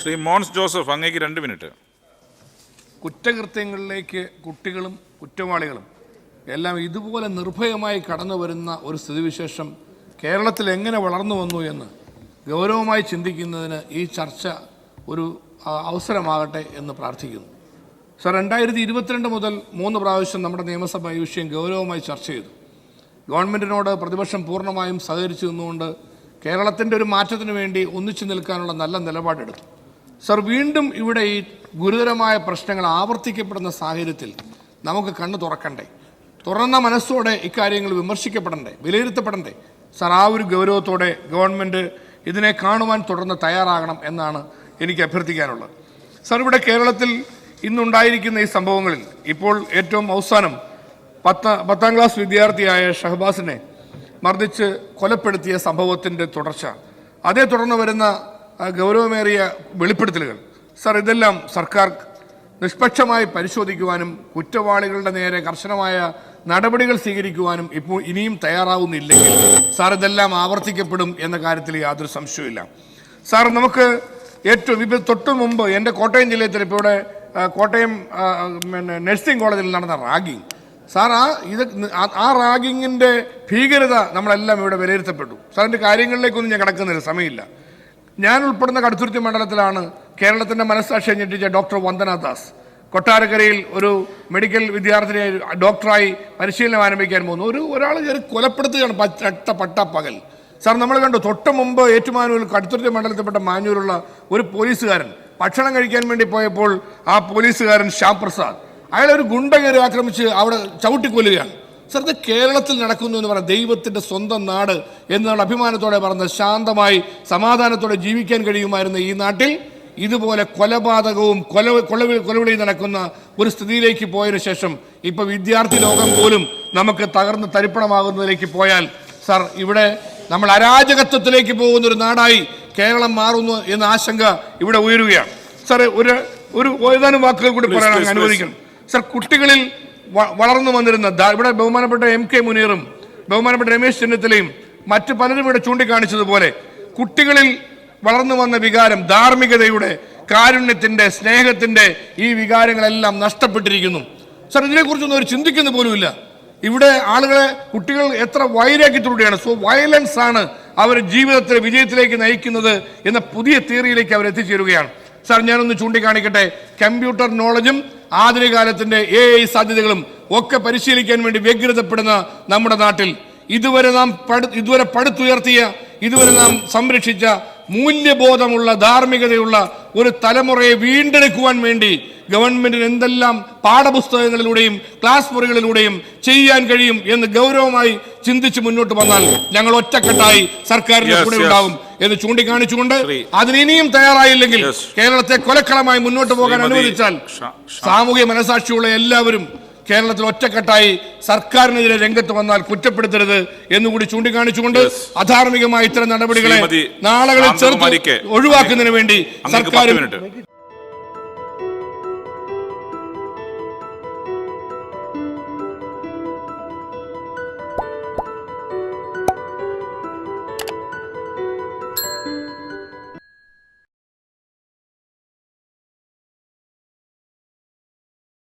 Shri Mons Joseph അങ്ങേക്ക് രണ്ട് minute. കുറ്റകൃത്യങ്ങളിലേക്ക് കുട്ടികളും കുറ്റവാളികളും എല്ലാം ഇതുപോലെ നിർഭയമായി കടന്നു വരുന്ന ഒരു സ്ഥിതിവിശേഷം കേരളത്തിൽ എങ്ങനെ വളർന്നു വന്നു എന്ന് ഗൗരവമായി ചിന്തിക്കുന്നതിന് ഈ ചർച്ച ഒരു അവസരമാകട്ടെ എന്ന് പ്രാർത്ഥിക്കുന്നു. സർ രണ്ടായിരത്തി ഇരുപത്തിരണ്ട് മുതൽ മൂന്ന് പ്രാവശ്യം നമ്മുടെ നിയമസഭ ഈ വിഷയം ഗൗരവമായി ചർച്ച ചെയ്തു. ഗവൺമെന്റിനോട് പ്രതിപക്ഷം പൂർണമായും സഹകരിച്ചു നിന്നുകൊണ്ട് കേരളത്തിന്റെ ഒരു മാറ്റത്തിന് വേണ്ടി ഒന്നിച്ചു നിൽക്കാനുള്ള നല്ല നിലപാടെടുത്തു. സർ വീണ്ടും ഇവിടെ ഈ ഗുരുതരമായ പ്രശ്നങ്ങൾ ആവർത്തിക്കപ്പെടുന്ന സാഹചര്യത്തിൽ നമുക്ക് കണ്ണ് തുറക്കണ്ടേ? തുറന്ന മനസ്സോടെ ഇക്കാര്യങ്ങൾ വിമർശിക്കപ്പെടണ്ടേ? വിലയിരുത്തപ്പെടണ്ടേ? സർ ആ ഒരു ഗൗരവത്തോടെ ഗവൺമെന്റ് ഇതിനെ കാണുവാൻ തുടർന്ന് തയ്യാറാകണം എന്നാണ് എനിക്ക് അഭ്യർത്ഥിക്കാനുള്ളത്. സർ ഇവിടെ കേരളത്തിൽ ഇന്നുണ്ടായിരിക്കുന്ന ഈ സംഭവങ്ങളിൽ ഇപ്പോൾ ഏറ്റവും അവസാനം പത്ത് പത്താം ക്ലാസ് വിദ്യാർത്ഥിയായ ഷഹബാസിനെ മർദ്ദിച്ച് കൊലപ്പെടുത്തിയ സംഭവത്തിന്റെ തുടർച്ച. അതേ തുടർന്ന് വരുന്ന ഗൗരവമേറിയ വെളിപ്പെടുത്തലുകൾ. സർ ഇതെല്ലാം സർക്കാർ നിഷ്പക്ഷമായി പരിശോധിക്കുവാനും കുറ്റവാളികളുടെ നേരെ കർശനമായ നടപടികൾ സ്വീകരിക്കുവാനും ഇപ്പോൾ ഇനിയും തയ്യാറാവുന്നില്ലെങ്കിൽ സാർ ഇതെല്ലാം ആവർത്തിക്കപ്പെടും എന്ന കാര്യത്തിൽ യാതൊരു സംശയവുമില്ല. സാർ നമുക്ക് ഏറ്റവും ഇപ്പം തൊട്ടു മുമ്പ് എന്റെ കോട്ടയം ജില്ലയിൽ ഇപ്പോൾ ഇവിടെ കോട്ടയം പിന്നെ നഴ്സിംഗ് കോളേജിൽ നടന്ന റാഗിങ്. സാർ ആ ഇത് ആ- റാഗിങ്ങിന്റെ ഭീകരത നമ്മളെല്ലാം ഇവിടെ വിലയിരുത്തപ്പെട്ടു. സാറിന്റെ കാര്യങ്ങളിലേക്കൊന്നും ഞാൻ കിടക്കുന്നില്ല സമയമില്ല. ഞാൻ ഉൾപ്പെടുന്ന കടുത്തുരുത്തി മണ്ഡലത്തിലാണ് കേരളത്തിന്റെ മനസ്സാക്ഷി ഞെട്ടിച്ച ഡോക്ടർ വന്ദന ദാസ് കൊട്ടാരക്കരയിൽ ഒരു മെഡിക്കൽ വിദ്യാർത്ഥിനി ഡോക്ടറായി പരിശീലനം ആരംഭിക്കാൻ പോകുന്നു. ഒരു ഒരാൾ കയറി കൊലപ്പെടുത്തുകയാണ് പച്ചട്ട പട്ട പകൽ. സാർ നമ്മൾ കണ്ടു തൊട്ട് മുമ്പ് ഏറ്റുമാനൂരിൽ കടുത്തുരുത്തി മണ്ഡലത്തിൽപ്പെട്ട മാനൂരുള്ള ഒരു പോലീസുകാരൻ ഭക്ഷണം കഴിക്കാൻ വേണ്ടി പോയപ്പോൾ ആ പോലീസുകാരൻ ശ്യാം പ്രസാദ്. അയാളെ ഒരു ഗുണ്ട കയറി ആക്രമിച്ച് അവിടെ ചവിട്ടിക്കൊല്ലുകയാണ്. സർ ഇത് കേരളത്തിൽ നടക്കുന്നു എന്ന് പറഞ്ഞ ദൈവത്തിന്റെ സ്വന്തം നാട് എന്നുള്ള അഭിമാനത്തോടെ പറഞ്ഞ ശാന്തമായി സമാധാനത്തോടെ ജീവിക്കാൻ കഴിയുമായിരുന്ന ഈ നാട്ടിൽ ഇതുപോലെ കൊലപാതകവും കൊല കൊലവി കൊലവിളി നടക്കുന്ന ഒരു സ്ഥിതിയിലേക്ക് പോയതിനു ശേഷം ഇപ്പൊ വിദ്യാർത്ഥി ലോകം പോലും നമുക്ക് തകർന്ന് തരിപ്പണമാകുന്നതിലേക്ക് പോയാൽ സർ ഇവിടെ നമ്മൾ അരാജകത്വത്തിലേക്ക് പോകുന്ന ഒരു നാടായി കേരളം മാറുന്നു എന്ന ആശങ്ക ഇവിടെ ഉയരുകയാണ്. സർ ഒരു ഒരു ഏതാനും വാക്കുകൾ കൂടി പറയാൻ അനുവദിക്കണം. സർ കുട്ടികളിൽ വളർന്നു വന്നിരുന്ന ഇവിടെ ബഹുമാനപ്പെട്ട എം കെ മുനീറും ബഹുമാനപ്പെട്ട രമേശ് ചെന്നിത്തലയും മറ്റു പലരും ഇവിടെ ചൂണ്ടിക്കാണിച്ചതുപോലെ കുട്ടികളിൽ വളർന്നു വന്ന വികാരം ധാർമ്മികതയുടെ കാരുണ്യത്തിന്റെ സ്നേഹത്തിന്റെ ഈ വികാരങ്ങളെല്ലാം നഷ്ടപ്പെട്ടിരിക്കുന്നു. സർ ഇതിനെക്കുറിച്ചൊന്നും അവർ ചിന്തിക്കുന്ന പോലുമില്ല. ഇവിടെ ആളുകളെ കുട്ടികൾ എത്ര വൈരാഗ്യത്തിലൂടെയാണ് സോ വയലൻസ് ആണ് അവർ ജീവിതത്തിലെ വിജയത്തിലേക്ക് നയിക്കുന്നത് എന്ന പുതിയ തിയറിയിലേക്ക് അവർ എത്തിച്ചേരുകയാണ് സാർ ഞാനൊന്ന് ചൂണ്ടിക്കാണിക്കട്ടെ. കമ്പ്യൂട്ടർ നോളജും ആധുനിക കാലത്തിന്റെ എ ഐ സാധ്യതകളും ഒക്കെ പരിശീലിക്കാൻ വേണ്ടി വ്യഗ്രതപ്പെടുന്ന നമ്മുടെ നാട്ടിൽ ഇതുവരെ നാം ഇതുവരെ പടുത്തുയർത്തിയ ഇതുവരെ നാം സംരക്ഷിച്ച മൂല്യബോധമുള്ള ധാർമ്മികതയുള്ള ഒരു തലമുറയെ വീണ്ടെടുക്കുവാൻ വേണ്ടി ഗവൺമെന്റിന് എന്തെല്ലാം പാഠപുസ്തകങ്ങളിലൂടെയും ക്ലാസ് മുറികളിലൂടെയും ചെയ്യാൻ കഴിയും എന്ന് ഗൗരവമായി ചിന്തിച്ച് മുന്നോട്ട് വന്നാൽ ഞങ്ങൾ ഒറ്റക്കെട്ടായി സർക്കാരിന്റെ കൂടെ. ഉണ്ടാവും എന്ന് ചൂണ്ടിക്കാണിച്ചുകൊണ്ട് അതിനിയും അതിന് ഇനിയും തയ്യാറായില്ലെങ്കിൽ കേരളത്തെ കൊലക്കളമായി മുന്നോട്ട് പോകാൻ അനുവദിച്ചാൽ സാമൂഹ്യ മനസാക്ഷിയുള്ള എല്ലാവരും കേരളത്തിൽ ഒറ്റക്കെട്ടായി സർക്കാരിനെതിരെ രംഗത്ത് വന്നാൽ കുറ്റപ്പെടുത്തരുത് എന്നുകൂടി ചൂണ്ടിക്കാണിച്ചുകൊണ്ട്. അധാർമികമായ ഇത്തരം നടപടികളെ നാളുകളിൽ ചേർത്ത് ഒഴിവാക്കുന്നതിന് വേണ്ടി സർക്കാരും